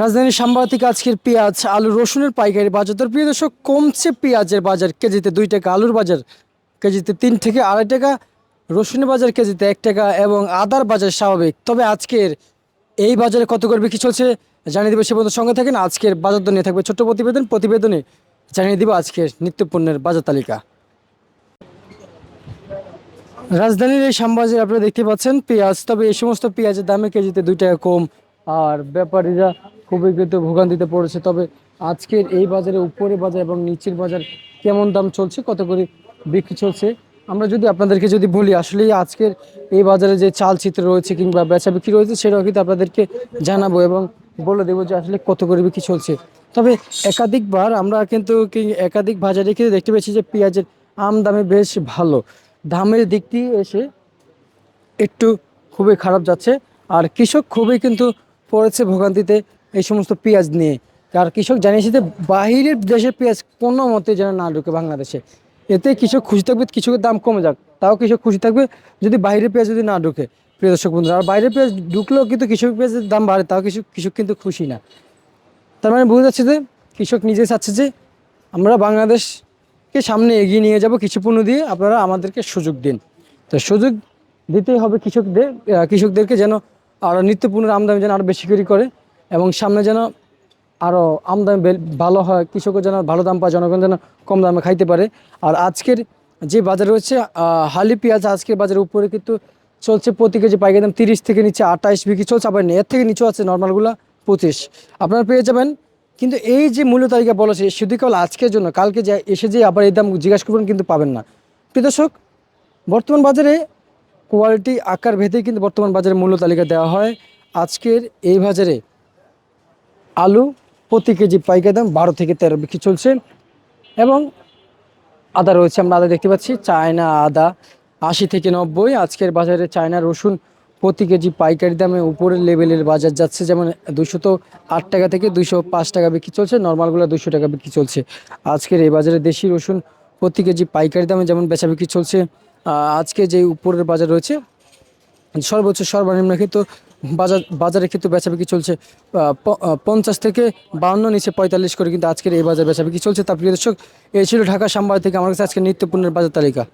রাজধানীর সাম্বা আজকের পেঁয়াজ, আলু, রসুনের পাইকারি বাজার। দর প্রিয় দর্শক, কমছে পেঁয়াজের বাজার। কেজিতে দুই টাকা, আলুর বাজার কেজিতে তিন থেকে আড়াই টাকা, রসুনের বাজার কেজিতে এক টাকা এবং আদার বাজার স্বাভাবিক। তবে আজকের এই বাজারে কত করে বিক্রি চলছে জানিয়ে দেবে সে পর্যন্ত সঙ্গে থাকেন। আজকের বাজার দর নিয়ে থাকবে ছোট্ট প্রতিবেদন। প্রতিবেদনে জানিয়ে দিব আজকের নিত্যপণ্যের বাজার তালিকা। রাজধানীর এই শ্যামবাজারে আপনারা দেখতে পাচ্ছেন পেঁয়াজ। তবে এই সমস্ত পেঁয়াজের দামে কেজিতে দুই টাকা কম আর ব্যাপারীরা খুবই কিন্তু ভোগান্তিতে পড়েছে। তবে আজকের এই বাজারে উপরে বাজার এবং নিচের বাজার কেমন দাম চলছে, কত করে বিক্রি চলছে, আমরা যদি আপনাদেরকে যদি বলি আসলে আজকের এই বাজারে যে চাল চিত্র রয়েছে কিংবা বেচা বিক্রি রয়েছে, সেটাও কিন্তু আপনাদেরকে জানাব এবং বলে দেবো যে আসলে কত করে বিক্রি চলছে। তবে একাধিকবার আমরা কিন্তু একাধিক বাজারে কিন্তু দেখতে পেয়েছি যে পেঁয়াজের আমদামি বেশ ভালো। দামের দিক দিয়ে এসে একটু খুবই খারাপ যাচ্ছে। আর কৃষক খুবই কিন্তু পড়েছে ভোগান্তিতে এই সমস্ত পেঁয়াজ নিয়ে। আর কৃষক জানিয়েছে যে বাহিরের দেশের পেঁয়াজ কোনো মতে যেন না ঢুকে বাংলাদেশে। এতে কৃষক খুশি থাকবে, কৃষকের দাম কমে যাক, তাও কৃষক খুশি থাকবে যদি বাইরের পেঁয়াজ যদি না ঢুকে, প্রিয় দর্শক বন্ধুরা। আর বাইরের পেঁয়াজ ঢুকলেও কিন্তু কৃষক পেঁয়াজের দাম বাড়ে, তাও কৃষক কৃষক কিন্তু খুশি না। তার মানে বোঝা যাচ্ছে যে কৃষক নিজে চাচ্ছে যে আমরা বাংলাদেশকে সামনে এগিয়ে নিয়ে যাব কিছু পণ্য দিয়ে, আপনারা আমাদেরকে সুযোগ দিন। তো সুযোগ দিতেই হবে কৃষকদের কৃষকদেরকে যেন আরও নিত্য পণ্যের আমদানি যেন আরও বেশি করে করে এবং সামনে যেন আরও আমদানি ভালো হয়, কৃষকও যেন ভালো দাম পায়, জনগণ যেন কম দামে খাইতে পারে। আর আজকের যে বাজার রয়েছে হালি পেঁয়াজ আজকের বাজারের উপরে কিন্তু চলছে প্রতি কেজি পাইকারি দাম তিরিশ থেকে নিচে আঠাইশ, বিক্রি চলছে আবার এর থেকে নিচেও আছে নর্মালগুলো পঁচিশ। আপনারা পেয়ে যাবেন। কিন্তু এই যে মূল্য তালিকা বলেছে শুধু কেবল আজকের জন্য, কালকে যে এসে যে আবার এই দাম জিজ্ঞাসা করবেন কিন্তু পাবেন না। প্রিয় দর্শক, বর্তমান বাজারে কোয়ালিটি আকার ভেদে কিন্তু বর্তমান বাজারে মূল্য তালিকা দেওয়া হয়। আজকের এই বাজারে আলু প্রতি কেজি পাইকারি দাম বারো থেকে তেরো বিক্রি চলছে এবং আদা রয়েছে, আমরা আদা দেখতে পাচ্ছি, চায়না আদা আশি থেকে নব্বই। আজকের বাজারে চায়না রসুন প্রতি কেজি পাইকারি দামে উপরের লেভেলের বাজার যাচ্ছে, যেমন দুশো তো আট টাকা থেকে দুশো পাঁচ টাকা বিক্রি চলছে নর্মালগুলো দুশো টাকা বিক্রি চলছে। আজকের এই বাজারে দেশি রসুন প্রতি কেজি পাইকারি দামে যেমন বেচা বিক্রি চলছে আজকে যে উপরের বাজার রয়েছে, সর্বোচ্চ সর্বনিম্ন কিন্তু বাজার বাজারে কিন্তু বেচা বিক্রি চলছে পঞ্চাশ থেকে বাউন্ন নিচে পঁয়তাল্লিশ করে কিন্তু আজকের এই বাজার বেচা বিক্রি চলছে। তার প্রিয় দর্শক, এই ছিল ঢাকা সাম্বাদ থেকে, আমার কাছে আজকে নিত্যপূর্ণের বাজার তালিকা।